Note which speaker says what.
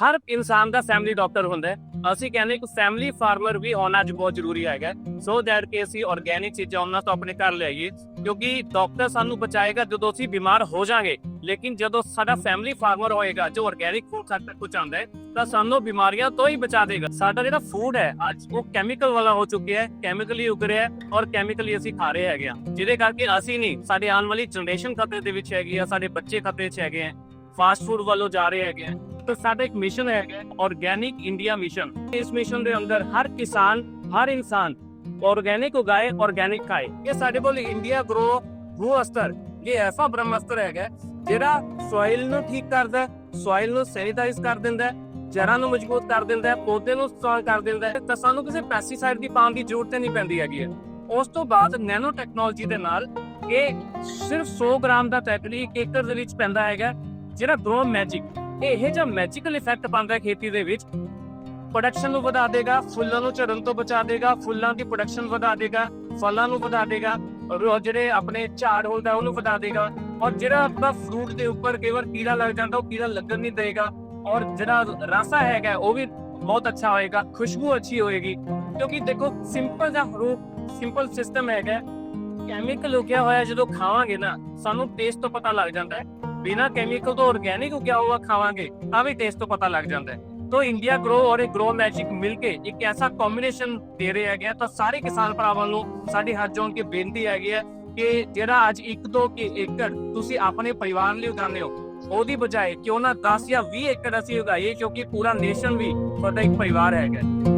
Speaker 1: ਹਰ ਇਨਸਾਨ ਦਾ family doctor ਹੁੰਦਾ ਅਸੀਂ ਕਹਿੰਦੇ ਕਿ ਫੈਮਿਲੀ ਫਾਰਮਰ ਵੀ ਹੋਣਾ ਅੱਜ ਬਹੁਤ ਜ਼ਰੂਰੀ ਹੈਗਾ ਸੋ ਦੈਟ ਕਿ ਅਸੀਂ ਆਰਗੇਨਿਕ ਚੀਜ਼ਾਂ ਉਹਨਾਂ ਤੋਂ ਆਪਣੇ ਘਰ ਲਿਆਈਏ। ਕਿਉਂਕਿ ਡਾਕਟਰ ਸਾਨੂੰ ਬਚਾਏਗਾ ਜਦੋਂ ਅਸੀਂ ਬਿਮਾਰ ਹੋ ਜਾਾਂਗੇ। ਲੇਕਿਨ ਜਦੋਂ ਸਾਡਾ ਫੈਮਿਲੀ ਫਾਰਮਰ ਹੋਏਗਾ, ਜੋ ਆਰਗੇਨਿਕ ਫੂਡ ਸਾਡੇ ਤੱਕ ਪਹੁੰਚਾਉਂਦਾ ਹੈ, ਤਾਂ ਸਾਨੂੰ ਬਿਮਾਰੀਆਂ ਤੋਂ ਹੀ ਬਚਾ ਦੇਗਾ। ਸਾਡਾ ਜਿਹੜਾ ਫੂਡ ਹੈ, ਅੱਜ ਉਹ ਕੈਮੀਕਲ ਵਾਲਾ ਹੋ ਚੁੱਕਿਆ ਹੈ ਕੈਮੀਕਲੀ ਉਗ ਰਿਹਾ ਹੈ ਔਰ ਕੈਮੀਕਲੀ ਅਸੀਂ ਖਾ ਰਹੇ ਹੈਗੇ ਆ ਜਿਹਦੇ ਕਰਕੇ ਅਸੀਂ ਨਹੀਂ, ਸਾਡੇ ਆਉਣ ਵਾਲੀ ਜਨਰੇਸ਼ਨ ਖਤਰੇ ਦੇ ਵਿੱਚ ਹੈਗੀ ਆ, ਸਾਡੇ ਬੱਚੇ ਖਤਰੇ 'ਚ ਹੈਗੇ ਆ। ਫਾਸਟ ਫੂਡ ਵੱਲੋਂ ਜਾ ਰਹੇ ਹੈਗੇ ਆ। ਤਾਂ ਸਾਡਾ ਇੱਕ ਮਿਸ਼ਨ ਹੈਗਾ ਆਰਗੇਨਿਕ ਇੰਡੀਆ ਮਿਸ਼ਨ ਇਸ ਮਿਸ਼ਨ ਦੇ ਅੰਦਰ ਹਰ ਕਿਸਾਨ ਹਰ ਇਨਸਾਨ ਆਰਗੇਨਿਕ ਉਗਾਏ ਆਰਗੇਨਿਕ ਖਾਏ। ਇਹ ਸਾਡੇ ਕੋਲ ਇੰਡੀਆ ਗਰੋ ਭੂ ਅਸਤਰ ਇਹ ਐਸਾ ਬ੍ਰਹਮਸਤਰ ਹੈਗਾ ਜਿਹੜਾ ਸੋਇਲ ਨੂੰ ਠੀਕ ਕਰਦਾ ਸੋਇਲ ਨੂੰ ਸੈਨੀਟਾਈਜ਼ ਕਰ ਦਿੰਦਾ ਹੈ, ਨੂੰ ਮਜ਼ਬੂਤ ਕਰ ਦਿੰਦਾ ਪੌਦੇ ਨੂੰ ਸਟਰੋਂਗ ਕਰ ਦਿੰਦਾ। ਤਾਂ ਸਾਨੂੰ ਕਿਸੇ ਪੈਸਟੀਸਾਈਡ ਦੀ ਪਾਉਣ ਦੀ ਜ਼ਰੂਰਤ ਨਹੀਂ ਪੈਂਦੀ ਹੈਗੀ ਉਸ ਤੋਂ ਬਾਅਦ ਨੈਨੋ ਟੈਕਨੋਲੋਜੀ ਦੇ ਨਾਲ ਇਹ ਸਿਰਫ 100 ਗ੍ਰਾਮ ਦਾ ਤੈਤਲੀ ਇੱਕ ਏਕੜ ਦੇ ਵਿੱਚ ਪੈਂਦਾ ਹੈਗਾ ਜਿਹੜਾ ਗਰੋ ਮੈਜਿਕ ਇਹ ਇਹੋ ਜਿਹਾ ਮੈਜੀਕਲ ਇਫੈਕਟ ਪਾਉਂਦਾ ਖੇਤੀ ਦੇ ਵਿੱਚ। ਪ੍ਰੋਡਕਸ਼ਨ ਨੂੰ ਵਧਾ ਦੇਗਾ, ਫੁੱਲਾਂ ਨੂੰ ਝੜਨ ਤੋਂ ਬਚਾ ਦੇਗਾ, ਫੁੱਲਾਂ ਦੀ ਪ੍ਰੋਡਕਸ਼ਨ ਵਧਾ ਦੇਗਾ, ਫਲਾਂ ਨੂੰ ਵਧਾ ਦੇਗਾ, ਔਰ ਜਿਹੜੇ ਆਪਣੇ ਝਾੜ ਹੁੰਦਾ ਉਹਨੂੰ ਵਧਾ ਦੇਗਾ। ਔਰ ਜਿਹੜਾ ਆਪਣਾ ਫਰੂਟ ਦੇ ਉੱਪਰ ਕਈ ਵਾਰ ਕੀੜਾ ਲੱਗ ਜਾਂਦਾ, ਉਹ ਕੀੜਾ ਲੱਗਣ ਨਹੀਂ ਦੇਗਾ। ਔਰ ਜਿਹੜਾ ਰਸਾ ਹੈਗਾ, ਉਹ ਵੀ ਬਹੁਤ ਅੱਛਾ ਹੋਏਗਾ, ਖੁਸ਼ਬੂ ਅੱਛੀ ਹੋਏਗੀ। ਕਿਉਂਕਿ ਦੇਖੋ ਸਿੰਪਲ ਜਿਹਾ ਫਰੂਟ ਸਿੰਪਲ ਸਿਸਟਮ ਹੈਗਾ। ਕੈਮੀਕਲ ਉਗਿਆ ਹੋਇਆ ਜਦੋਂ ਖਾਵਾਂਗੇ ਨਾ, ਸਾਨੂੰ ਟੇਸਟ ਤੋਂ ਪਤਾ ਲੱਗ ਜਾਂਦਾ ਹੈ। ਬਿਨਾ ਕੈਮੀਕਲ ਤੋਂ ਆਰਗੇਨਿਕ ਉਗਿਆ ਹੋਇਆ ਖਾਵਾਂਗੇ ਤਾਂ ਵੀ ਟੇਸਟ ਤੋਂ ਪਤਾ ਲੱਗ ਜਾਂਦਾ ਹੈ तो इंडिया ग्रो और ग्रो मैजिक मिलके एक ऐसा कॉम्बिनेशन ਦੇ ਰਹੇ ਹੈਗੇ ਆ ਤਾਂ ਸਾਰੇ ਕਿਸਾਨ ਭਰਾਵਾਂ ਨੂੰ ਸਾਡੀ ਹੱਥ ਜੋੜ ਕੇ ਬੇਨਤੀ ਹੈਗੀ ਹੈ ਕਿ ਜਿਹੜਾ ਅੱਜ 1 2 ਕੇ ਏਕੜ ਤੁਸੀਂ ਆਪਣੇ ਪਰਿਵਾਰ ਲਈ ਉਗਾਉਂਦੇ ਹੋ ਉਹਦੀ ਬਜਾਏ ਕਿਉਂ ਨਾ 10 ਜਾਂ 20 ਏਕੜ ਅਸੀਂ ਉਗਾਈਏ ਕਿਉਂਕਿ ਪੂਰਾ ਨੇਸ਼ਨ ਵੀ ਤੁਹਾਡਾ ਇੱਕ ਪਰਿਵਾਰ ਹੈਗਾ